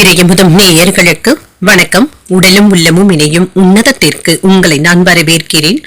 இறையமுதம் நேயர்களுக்கு வணக்கம். உடலும் உள்ளமும் இணையும் உன்னதத்திற்கு உங்களை நான் வரவேற்கிறேன்.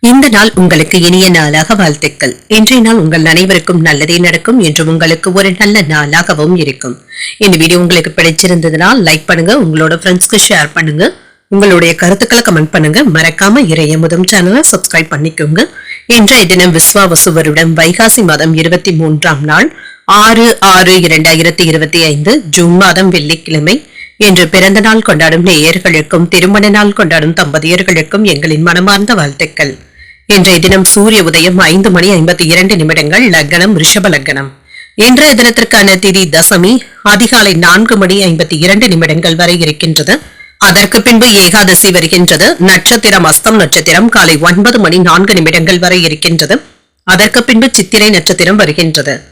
இந்த நாள் உங்களுக்கு இனிய நாளாக வாழ்த்துக்கள். இன்றைய நாள் உங்கள் அனைவருக்கும் நல்லதே நடக்கும் என்றும் உங்களுக்கு ஒரு நல்ல நாளாகவும் இருக்கும். இந்த வீடியோ உங்களுக்கு பிடிச்சிருந்ததுனால் லைக் பண்ணுங்க உங்களோட ஃப்ரெண்ட்ஸ்க்கு ஷேர் பண்ணுங்க. உங்களுடைய கருத்துக்களை கமெண்ட் பண்ணுங்க. மறக்காம இறையமுதம் சேனலை சப்ஸ்கிரைப் பண்ணிக்கோங்க. இன்றைய தினம் விஸ்வாவசுவருடன் வைகாசி மாதம் இருபத்தி மூன்றாம் நாள். ஆறு ஆறு இரண்டாயிரத்தி இருபத்தி ஐந்து ஜூன் மாதம் வெள்ளிக்கிழமை. இன்று பிறந்த நாள் கொண்டாடும் நேயர்களுக்கும் திருமண நாள் கொண்டாடும் தம்பதியர்களுக்கும் எங்களின் மனமார்ந்த வாழ்த்துக்கள். இன்றைய தினம் சூரிய உதயம் ஐந்து மணி ஐம்பத்தி இரண்டு நிமிடங்கள் லக்னம் ரிஷப லக்னம். இன்றைய தினத்திற்கான திதி தசமி அதிகாலை நான்கு மணி ஐம்பத்தி இரண்டு நிமிடங்கள் வரை இருக்கின்றது. அதற்கு பின்பு ஏகாதசி வருகின்றது. நட்சத்திரம் அஸ்தம் நட்சத்திரம் காலை ஒன்பது மணி நான்கு நிமிடங்கள் வரை இருக்கின்றது. அதற்கு பின்பு சித்திரை நட்சத்திரம் வருகின்றது.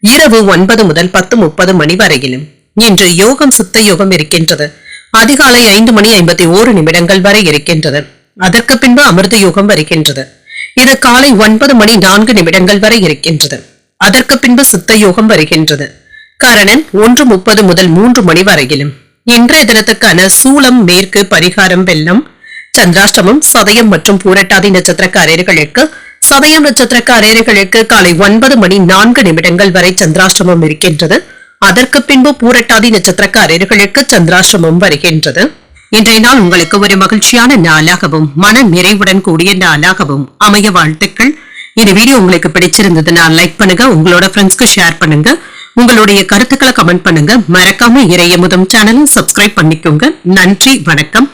இரவு ஒன்பது முதல் பத்து முப்பது மணி வரையிலும். இன்று யோகம் சுத்த யோகம் இருக்கின்றது. அதிகாலை ஐந்து மணி ஐம்பத்தி ஓரு நிமிடங்கள் வரை இருக்கின்றது. அதற்கு பின்பு அமிர்த யோகம் வருகின்றது. இது காலை ஒன்பது மணி நான்கு நிமிடங்கள் வரை இருக்கின்றது. அதற்கு பின்பு சித்த யோகம் வருகின்றது. கரணன் ஒன்று முப்பது முதல் மூன்று மணி வரையிலும். இன்றைய தினத்துக்கான சூளம் மேற்கு பரிகாரம் வெள்ளம் சந்திராஷ்டமம் சதயம் மற்றும் பூரட்டாதி நட்சத்திரக்காரர்களுக்கு சதயம் நட்சத்திரக்காரர்களுக்கு காலை ஒன்பது மணி நான்கு நிமிடங்கள் வரை சந்திராஷ்டமம் இருக்கின்றது. அதற்கு பின்பு பூரட்டாதி நட்சத்திரக்காரர்களுக்கு சந்திராஷ்டமம் வருகின்றது. இன்றைய நாள் உங்களுக்கு ஒரு மகிழ்ச்சியான நாளாகவும் மன நிறைவுடன் கூடிய நாளாகவும் அமைய வாழ்த்துக்கள். இந்த வீடியோ உங்களுக்கு பிடிச்சிருந்ததுன்னா லைக் பண்ணுங்க உங்களோட ஃப்ரெண்ட்ஸ்க்கு ஷேர் பண்ணுங்க. உங்களுடைய கருத்துக்களை கமெண்ட் பண்ணுங்க. மறக்காம இறைய முதம் சேனலை சப்ஸ்கிரைப் பண்ணிக்கோங்க. நன்றி வணக்கம்.